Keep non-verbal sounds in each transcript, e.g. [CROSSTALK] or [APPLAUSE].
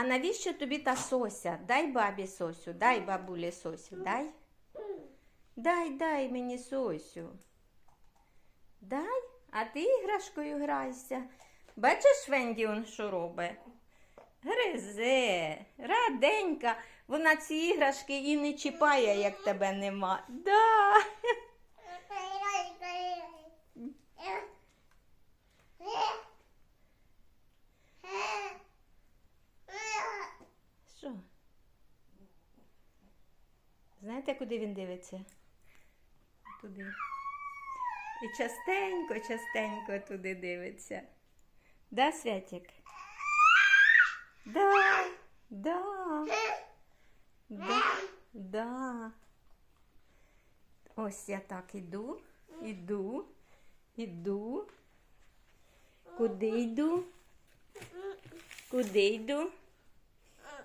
А навіщо тобі та сося? Дай бабі сосю, дай бабулі сосю, дай. Дай, дай мені сосю. Дай, а ти іграшкою грайся. Бачиш, Венді, он що робить? Гризе, раденька. Вона ці іграшки і не чіпає, як тебе нема. Да. Що? Знаєте, куди він дивиться? Туди. І частенько, частенько туди дивиться. Да, Святик? Да, да, да, да. Ось я так іду, іду, іду. Куди йду? Куди йду?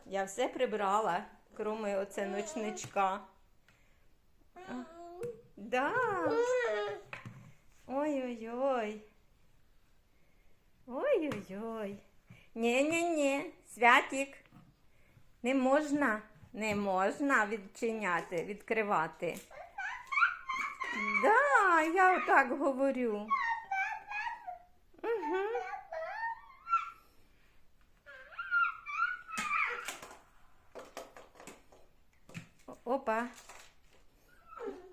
Я все прибрала, кроме оце ночничка. Да. Ой-ой-ой. Ой-ой-ой. Ні-ні-ні, святік. Не можна, не можна відчиняти, відкривати. Да, я отак говорю. Угу. Опа.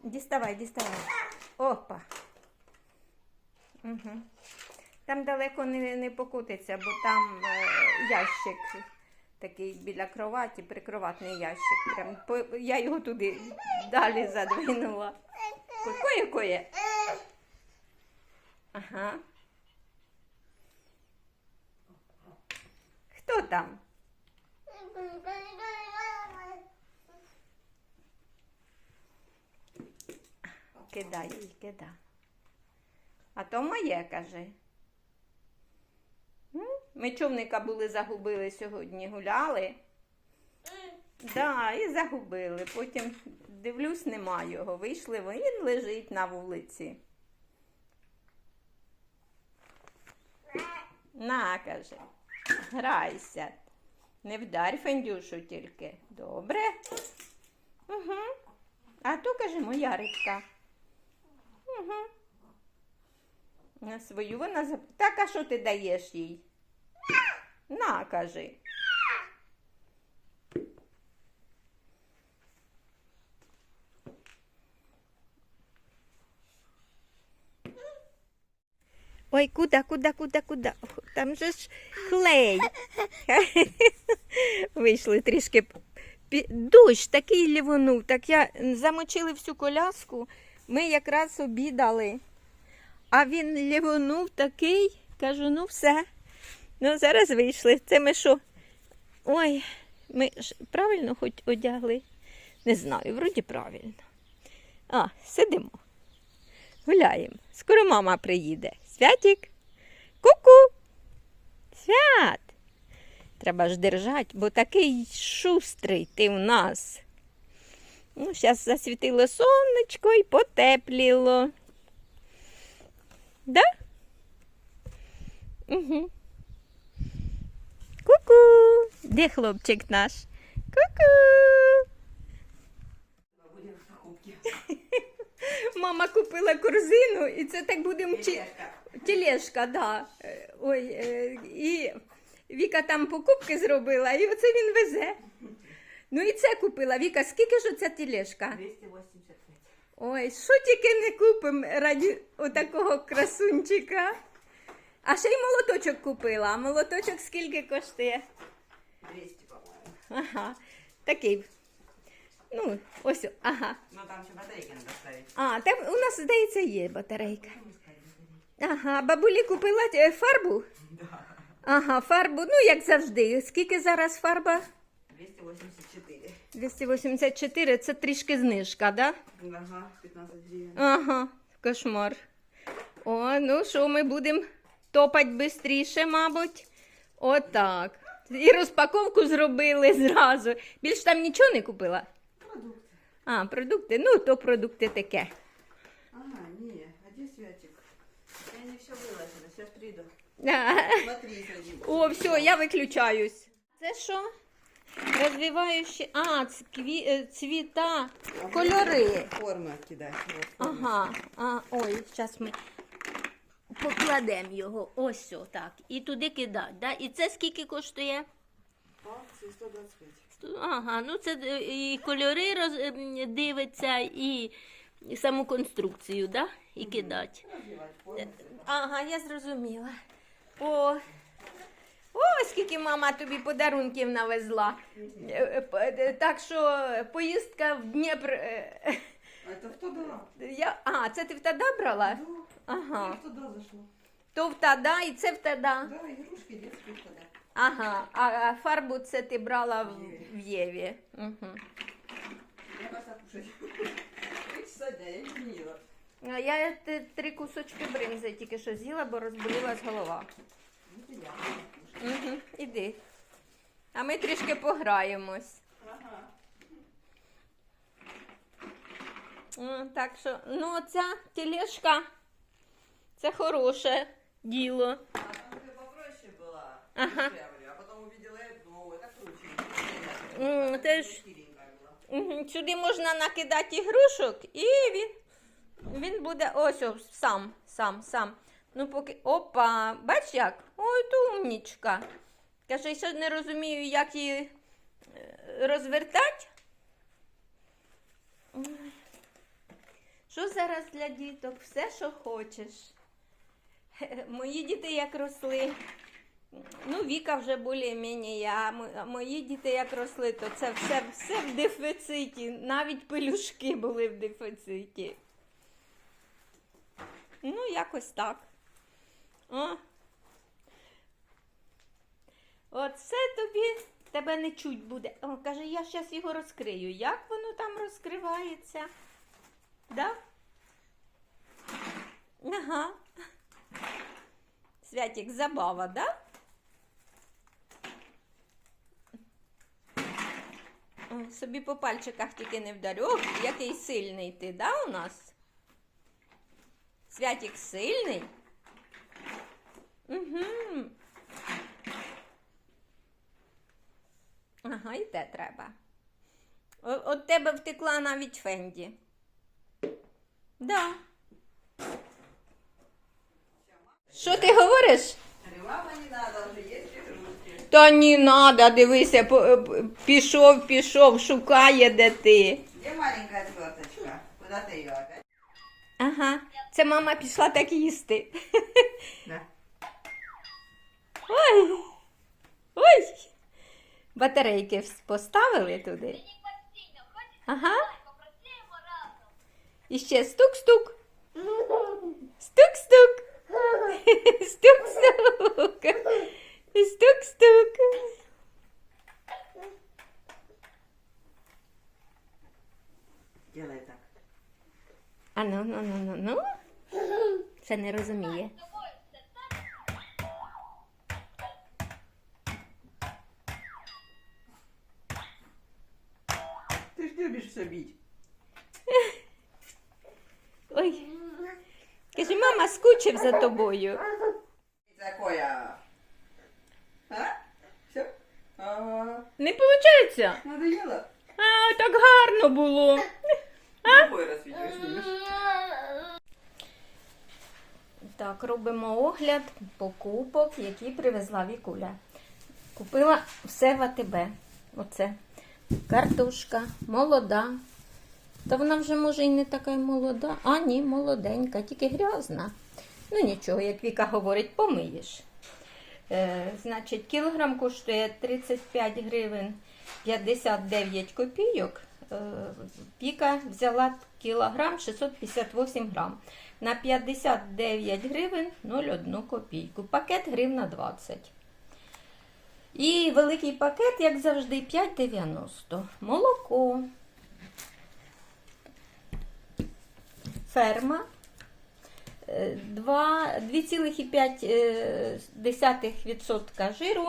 Діставай, діставай. Опа. Угу. Там далеко не, не покутиться, бо там е, ящик такий біля кроваті, прикроватний ящик. Прям по, я його туди далі задвинула. Кое кое. Ага. Хто там? Кидай їй, кидай. А то моє, каже. Ми човника були загубили сьогодні, гуляли. Да, і загубили. Потім дивлюсь, нема його. Вийшли, він лежить на вулиці. На, каже, грайся. Не вдарь Фендюшу тільки. Добре? Угу. А то, каже, моя рибка. Угу. Свою вона зап... Так, а що ти даєш їй? На, кажи. Ой, куда, куда, куда, куда? Там же ж клей. [LAUGHS] Вийшли трішки. Дощ такий лівонув, так я замочили всю коляску. Ми якраз обідали. А він лівонув такий, кажу, ну все. Ну, зараз вийшли. Це ми що? Ой, ми ж правильно хоч одягли? Не знаю, вроді правильно. А, сидимо. Гуляємо. Скоро мама приїде. Святік. Ку-ку. Свят. Треба ж держати, бо такий шустрий ти в нас. Ну, зараз засвітило сонечко і потепліло. Да? Угу. Ку-ку. Де хлопчик наш? Ку-ку. [LAUGHS] Мама купила корзину, і це так будемо чи... Тележка. Тележка, да. Е, Ой, е, і Віка там покупки зробила, і оце він везе. Ну і це купила. Віка, скільки ж оця тележка? 285. Ой, що тільки не купимо раді отакого красунчика. А ще й молоточок купила. А молоточок скільки коштує? 200, по-моему. Ага, такий. Ну, ось, ага. Ну там еще батарейки надо ставить. А, там у нас, здається, є батарейка. Ага, бабулі купила е, фарбу. Да. Ага, фарбу, ну як завжди. Скільки зараз фарба? 284. 284, це трішки знижка, да? Ага, 15 гривен. Ага, кошмар. О, ну що, ми будемо топати швидше, мабуть. Отак. І розпаковку зробили зразу. Більш там нічого не купила. Продукты. А, продукти. Ну, то продукти таке. Ага, не, а где Святик? Я не все выложила, сейчас приду. А, [LAUGHS] Смотри. О, все, я виключаюсь. Це що? Розвиваючі. А, ц- кві... е, цвіта, кольори. Форма кидай. Ага. А, ой, зараз ми покладемо його. Ось о, так. І туди кидати. Да? І це скільки коштує? Акции 125. Ага, ну це е, і кольори роз... ем, дивиться, і саму конструкцію, да? І кидати. Ага, я зрозуміла. О, о, скільки мама тобі подарунків навезла. Е, е, е, Так що поїздка в Дніпр. А это кто да? Я... А, це ти в Тада брала? Да. Ага. Я туда зашла. То в Тада і це в Тада. Да, игрушки детские туда. Ага, а фарбу це ти брала в, в Єві. Угу. Я пошла кушать. Три часа дня, я не. А я т- три кусочки бринзи тільки що з'їла, бо розболілась голова. Ну, я. Угу, іди. А ми трішки пограємось. Ага. М, Так що, ну ця тележка це хороше діло. А там где попроще была. Ага. дешевле, А потом увидела эту, ну, это круче. М, ты ж- Хиленькая была. Мгм, Сюди можна накидати ігрушок, і він, він буде ось ось сам, сам, сам. Ну, поки. Опа, бач як? Ой, то. Каже, що не розумію, як її е, розвертати. Що зараз для діток? Все, що хочеш. [LAUGHS] Мої діти як росли. Ну, Віка вже більш-менш, а мої діти як росли, то це все, все в дефіциті. Навіть пелюшки були в дефіциті. Ну, якось так. О. Оце тобі тебе не чуть буде. О, каже, я зараз його розкрию. Як воно там розкривається? Да? Ага. Святик, забава, да? О, Собі по пальчиках тільки не вдарю. Ох, який сильний ти, да, у нас? Святик сильний? Угу. Ага, і те треба. От тебе втекла навіть Фенді. Да. Що ти говориш? Мама, не надо. Та не надо, дивися, пішов, пішов, шукає, де ти. Где маленькая отверточка? Куда ты ее опять? Ага, це мама пішла так їсти. Да. Ой. Ой. Батарейки поставили туди. Ага. І ще стук-стук. Стук-стук. Стук-стук. Стук-стук. Делай так. А ну, ну, ну, ну, ну. Ще не розуміє. Ты ж любишь все бить. Ой. Каже, мама скучив за тобою. Такое. А? Все? Ага. Не виходить? Надоело? А, так гарно було. Другой раз. Так, робимо огляд покупок, які привезла Вікуля. Купила все в АТБ. Оце. Картошка, молода. Та вона вже, може, і не така молода. А, ні, молоденька, тільки грязна. Ну нічого, як Віка говорить, помиєш. Е, значить, кілограм коштує 35 гривень 59 копійок. Е, Віка взяла кілограм 658 грам. На 59 гривень 0,1 копійку. Пакет гривна 20. І великий пакет, як завжди, 5,90. Молоко. Ферма. Е, 2,5% жиру.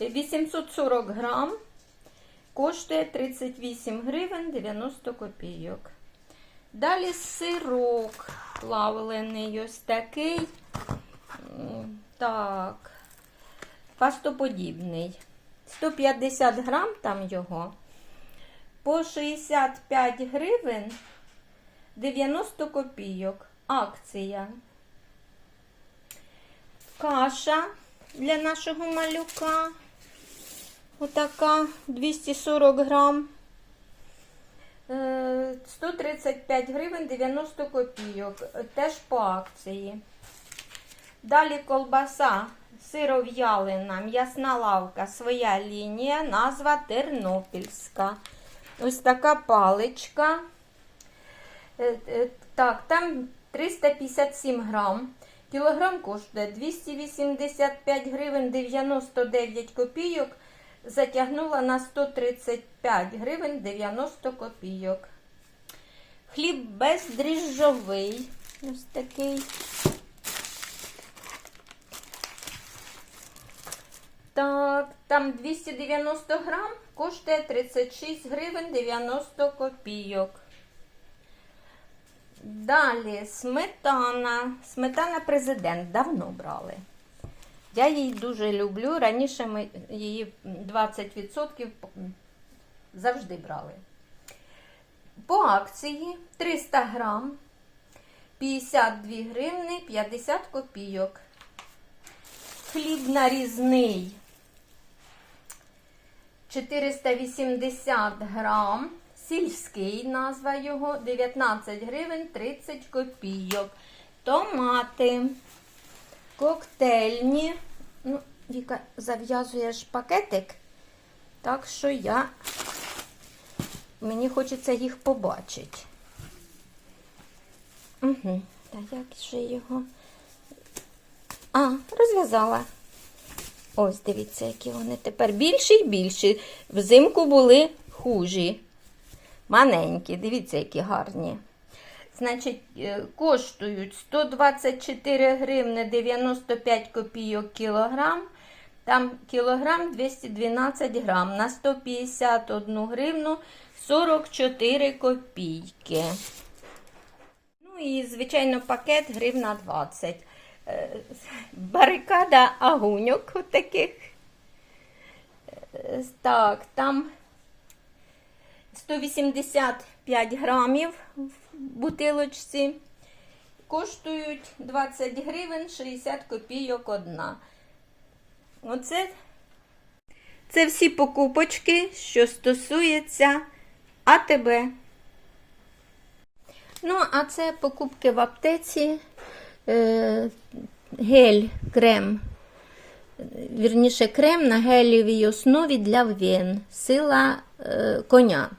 840 грам. Коштує 38 гривень 90 копійок. Далі сирок плавлений ось такий. Так, пастоподібний. 150 грам там його. По 65 гривень 90 копійок. Акція. Каша для нашого малюка. Отака 240 грам. Е, 135 гривень 90 копійок. Е, Теж по акції. Далі колбаса сиров'ялина, м'ясна лавка, своя лінія, назва Тернопільська. Ось така паличка. Е, е, Так, там 357 грам. Кілограм коштує 285 гривень 99 копійок. Затягнула на 135 гривень 90 копійок. Хліб бездріжджовий. Ось такий. Так, там 290 грам коштує 36 гривень 90 копійок. Далі сметана. Сметана президент давно брали. Я її дуже люблю. Раніше ми її 20% завжди брали. По акції 300 грам 52 гривни 50 копійок. Хліб нарізний 480 грам. Сільський назва його 19 гривень 30 копійок. Томати коктейльні. Ну, Віка, зав'язуєш пакетик, так що я мені хочеться їх побачити. Угу. Та як же його? А, розв'язала. Ось, дивіться, які вони тепер більші і більші. Взимку були хужі. Маленькі, дивіться, які гарні. Значить, е, коштують 124 гривни 95 копійок кілограм. Там кілограм 212 грам на 151 гривну 44 копійки. Ну і, звичайно, пакет гривна 20. Е, Барикада агуньок таких. Е, Так, там 185 грамів в бутилочці. Коштують 20 гривень 60 копійок одна. Оце це всі покупочки, що стосуються АТБ. Ну, а це покупки в аптеці. Е, гель, крем. Вірніше, крем на гелівій основі для вен. Сила е, коня.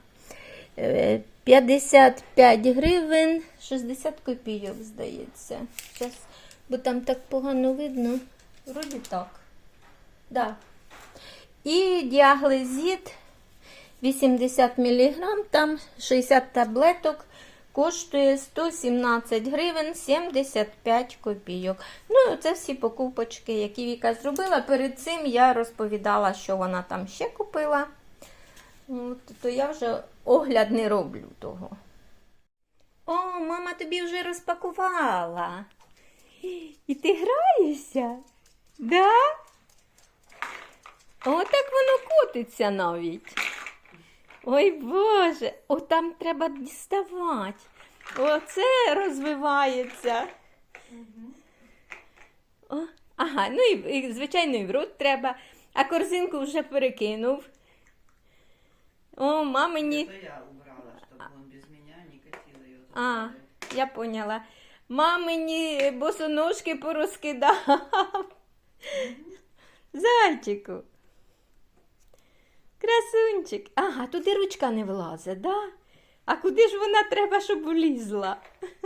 Е, 55 гривень 60 копійок, здається. Щас, бо там так погано видно. Вроді так. Да. І діаглезіт 80 мг, там 60 таблеток. Коштує 117 гривень 75 копійок. Ну, це всі покупочки, які Віка зробила. Перед цим я розповідала, що вона там ще купила. То я вже огляд не роблю того. О, мама тобі вже розпакувала. І ти граєшся? Да? О, так воно котиться навіть. Ой Боже, о, там треба діставати. Оце розвивається. О, ага, ну і, і звичайно, і в рот треба. А корзинку вже перекинув. О, мамині. Я убрала, без не катил ее. А, я поняла. Мамині босоножки порозкидав. Зайчику. Красунчик. Ага, туди ручка не влазить, да? А куди ж вона треба, щоб влізла? [LAUGHS]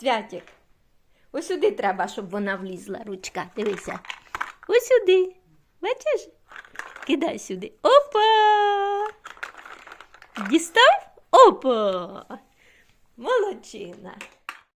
Святик. Ось сюди треба, щоб вона влізла, ручка. Дивися. Ось сюди. Бачиш? Кидай сюди. Опа! Дістав? Опа! Молодчина.